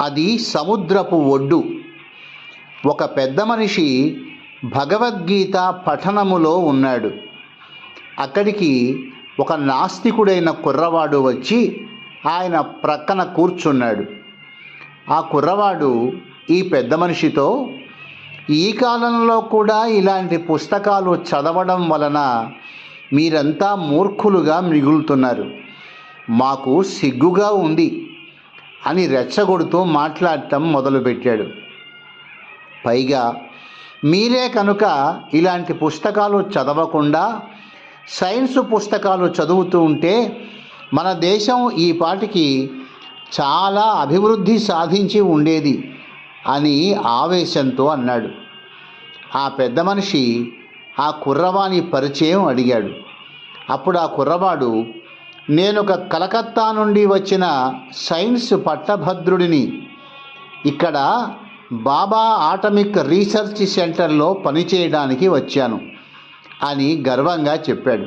అది సముద్రపు ఒడ్డు. ఒక పెద్ద మనిషి భగవద్గీత పఠనములో ఉన్నాడు. అక్కడికి ఒక నాస్తికుడైన కుర్రవాడు వచ్చి ఆయన ప్రక్కన కూర్చున్నాడు. ఆ కుర్రవాడు ఈ పెద్ద మనిషితో ఈ కాలంలో కూడా ఇలాంటి పుస్తకాలు చదవడం వలన మీరంతా మూర్ఖులుగా మిగులుతున్నారు. మాకు సిగ్గుగా ఉంది. అని రెచ్చగొడుతూ మాట్లాడటం మొదలుపెట్టాడు. పైగా మీరే కనుక ఇలాంటి పుస్తకాలు చదవకుండా సైన్స్ పుస్తకాలు చదువుతూ ఉంటే మన దేశం ఈ పాటికి చాలా అభివృద్ధి సాధించి ఉండేది అని ఆవేశంతో అన్నాడు. ఆ పెద్ద మనిషి ఆ కుర్రవాని పరిచయం అడిగాడు. అప్పుడు ఆ కుర్రవాడు నేను ఒక కలకత్తా నుండి వచ్చిన సైన్స్ పట్టభద్రుడిని. ఇక్కడ బాబా ఆటమిక్ రీసెర్చ్ సెంటర్లో పనిచేయడానికి వచ్చాను అని గర్వంగా చెప్పాడు.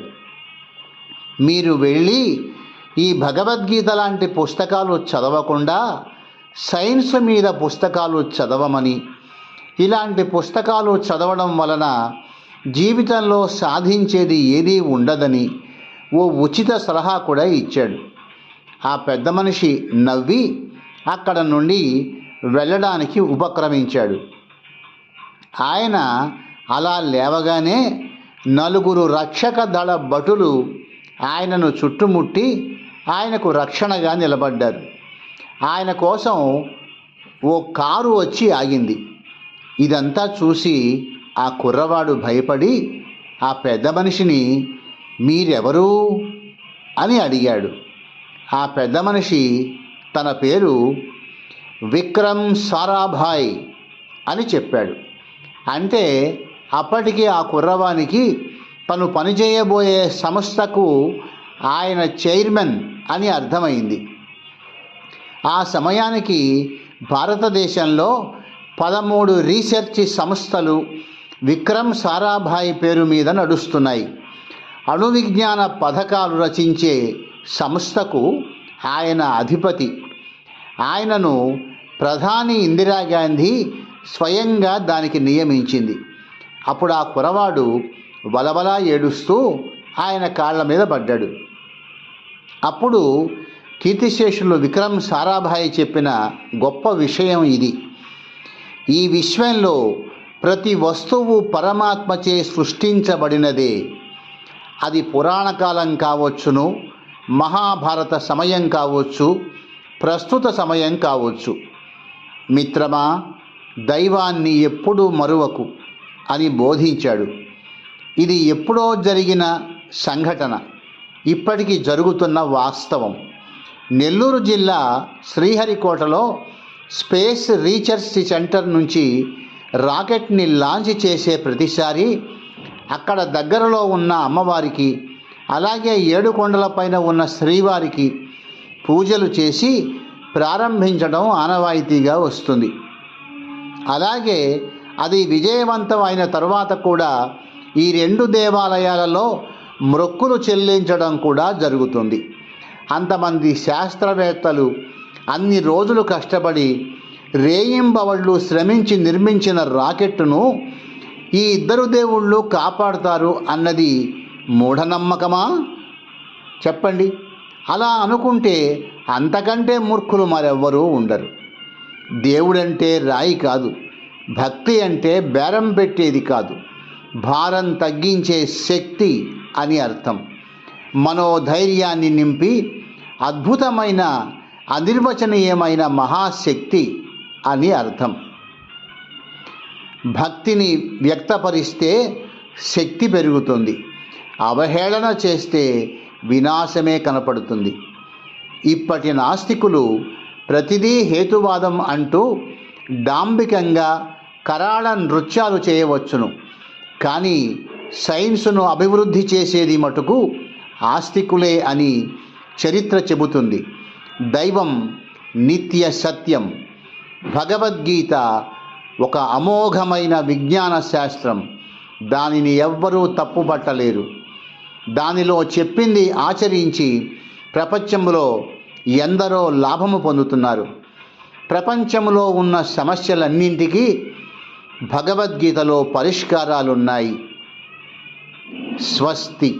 మీరు వెళ్ళి ఈ భగవద్గీత లాంటి పుస్తకాలు చదవకుండా సైన్స్ మీద పుస్తకాలు చదవమని ఇలాంటి పుస్తకాలు చదవడం వలన జీవితంలో సాధించేది ఏదీ ఉండదని ఓ ఉచిత సలహా కూడా ఇచ్చాడు. ఆ పెద్ద మనిషి నవ్వి అక్కడ నుండి వెళ్ళడానికి ఉపక్రమించాడు. ఆయన అలా లేవగానే నలుగురు రక్షక దళ భటులు ఆయనను చుట్టుముట్టి ఆయనకు రక్షణగా నిలబడ్డారు. ఆయన కోసం ఓ కారు వచ్చి ఆగింది. ఇదంతా చూసి ఆ కుర్రవాడు భయపడి ఆ పెద్ద మనిషిని మీరెవరు? అని అడిగాడు. ఆ పెద్ద మనిషి తన పేరు విక్రమ్ సారాభాయ్ అని చెప్పాడు. అంటే అప్పటికి ఆ కుర్రవానికి తను పనిచేయబోయే సంస్థకు ఆయన చైర్మన్ అని అర్థమైంది. ఆ సమయానికి భారతదేశంలో పదమూడు రీసెర్చ్ సంస్థలు విక్రమ్ సారాభాయ్ పేరు మీద నడుస్తున్నాయి. అణు విజ్ఞాన పథకాలు రచించే సంస్థకు ఆయన అధిపతి. ఆయనను ప్రధాని ఇందిరాగాంధీ స్వయంగా దానికి నియమించింది. అప్పుడు ఆ కురవాడు బలబలా ఏడుస్తూ ఆయన కాళ్ళ మీద పడ్డాడు. అప్పుడు కీర్తిశేషులు విక్రమ్ సారాభాయ్ చెప్పిన గొప్ప విషయం ఇది. ఈ విశ్వంలో ప్రతి వస్తువు పరమాత్మచే సృష్టించబడినదే అది పురాణ కాలం కావచ్చును మహాభారత సమయం కావచ్చు ప్రస్తుత సమయం కావచ్చు. మిత్రమా దైవాన్ని ఎప్పుడూ మరువకు అని బోధించాడు. ఇది ఎప్పుడో జరిగిన సంఘటన. ఇప్పటికీ జరుగుతున్న వాస్తవం. నెల్లూరు జిల్లా శ్రీహరికోటలో స్పేస్ రీసెర్చ్ సెంటర్ నుంచి రాకెట్ని లాంచ్ చేసే ప్రతిసారి అక్కడ దగ్గరలో ఉన్న అమ్మవారికి అలాగే ఏడుకొండలపైన ఉన్న శ్రీవారికి పూజలు చేసి ప్రారంభించడం ఆనవాయితీగా వస్తుంది. అలాగే అది విజయవంతం అయిన తర్వాత కూడా ఈ రెండు దేవాలయాలలో మొక్కులు చెల్లించడం కూడా జరుగుతుంది. అంతమంది శాస్త్రవేత్తలు అన్ని రోజులు కష్టపడి రేయింబవళ్ళు శ్రమించి నిర్మించిన రాకెట్టును ఈ ఇద్దరు దేవుళ్ళు కాపాడుతారు అన్నది మూఢనమ్మకమా? చెప్పండి. అలా అనుకుంటే అంతకంటే మూర్ఖులు మరెవ్వరూ ఉండరు. దేవుడంటే రాయి కాదు భక్తి అంటే బేరం పెట్టేది కాదు. భారం తగ్గించే శక్తి అని అర్థం. మనోధైర్యాన్ని నింపి అద్భుతమైన అనిర్వచనీయమైన మహాశక్తి అని అర్థం. భక్తిని వ్యక్తపరిస్తే శక్తి పెరుగుతుంది. అవహేళన చేస్తే వినాశమే కనపడుతుంది. ఇప్పటి నాస్తికులు ప్రతిదీ హేతువాదం అంటూ డాంబికంగా కరాళ నృత్యాలు చేయవచ్చును. కానీ సైన్స్ను అభివృద్ధి చేసేది మటుకు ఆస్తికులే అని చరిత్ర చెబుతుంది. దైవం నిత్య సత్యం. భగవద్గీత ఒక అమోఘమైన విజ్ఞాన శాస్త్రం. దానిని ఎవ్వరూ తప్పుపట్టలేరు. దానిలో చెప్పింది ఆచరించి ప్రపంచంలో ఎందరో లాభము పొందుతున్నారు. ప్రపంచంలో ఉన్న సమస్యలన్నింటికీ భగవద్గీతలో పరిష్కారాలున్నాయి. స్వస్తి.